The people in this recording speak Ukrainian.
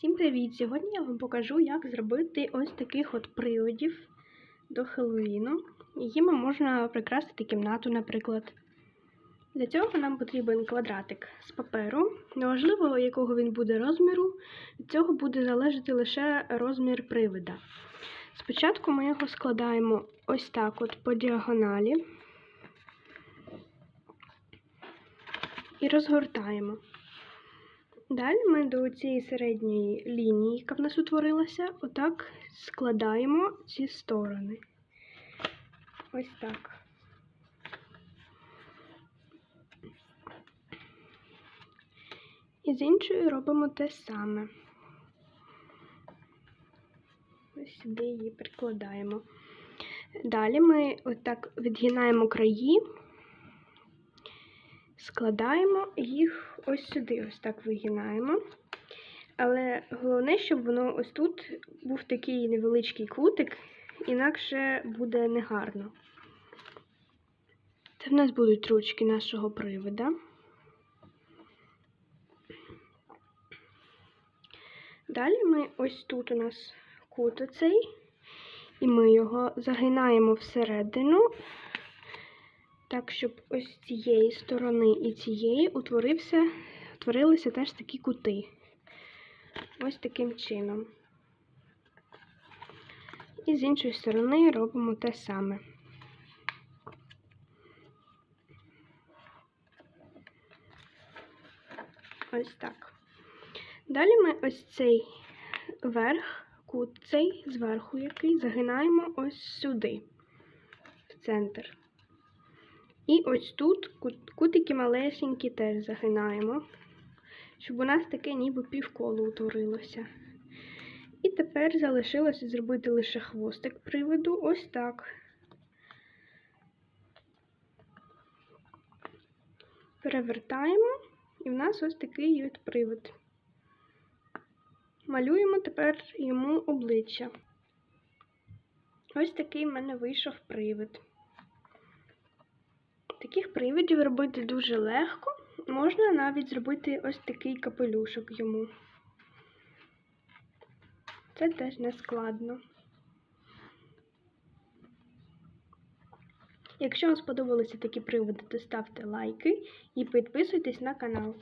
Всім привіт! Сьогодні я вам покажу, як зробити ось таких от приводів до Хеллоуіну. Якими можна прикрасити кімнату, наприклад. Для цього нам потрібен квадратик з паперу. Неважливо, якого він буде розміру, від цього буде залежати лише розмір привида. Спочатку ми його складаємо ось так от по діагоналі і розгортаємо. Далі ми до цієї середньої лінії, яка в нас утворилася, отак складаємо ці сторони. Ось так. І з іншою робимо те саме. Ось сюди її прикладаємо. Далі ми отак відгинаємо краї, складаємо їх ось сюди, ось так вигинаємо. Але головне, щоб воно ось тут був такий невеличкий кутик, інакше буде негарно. Це в нас будуть ручки нашого привода. Далі ми ось тут у нас кут оцей, і ми його загинаємо всередину, так, щоб ось цієї сторони і цієї утворився, утворилися теж такі кути. Ось таким чином. І з іншої сторони робимо те саме. Ось так. Далі ми ось цей верх, кут цей зверху, який загинаємо ось сюди, в центр. І ось тут кутики малесенькі теж загинаємо, щоб у нас таке ніби півколо утворилося. І тепер залишилося зробити лише хвостик приводу ось так. Перевертаємо, і в нас ось такий от привид. Малюємо тепер йому обличчя. Ось такий в мене вийшов привид. Таких привидів робити дуже легко. Можна навіть зробити ось такий капелюшок йому. Це теж не складно. Якщо вам сподобалися такі приводи, то ставте лайки і підписуйтесь на канал.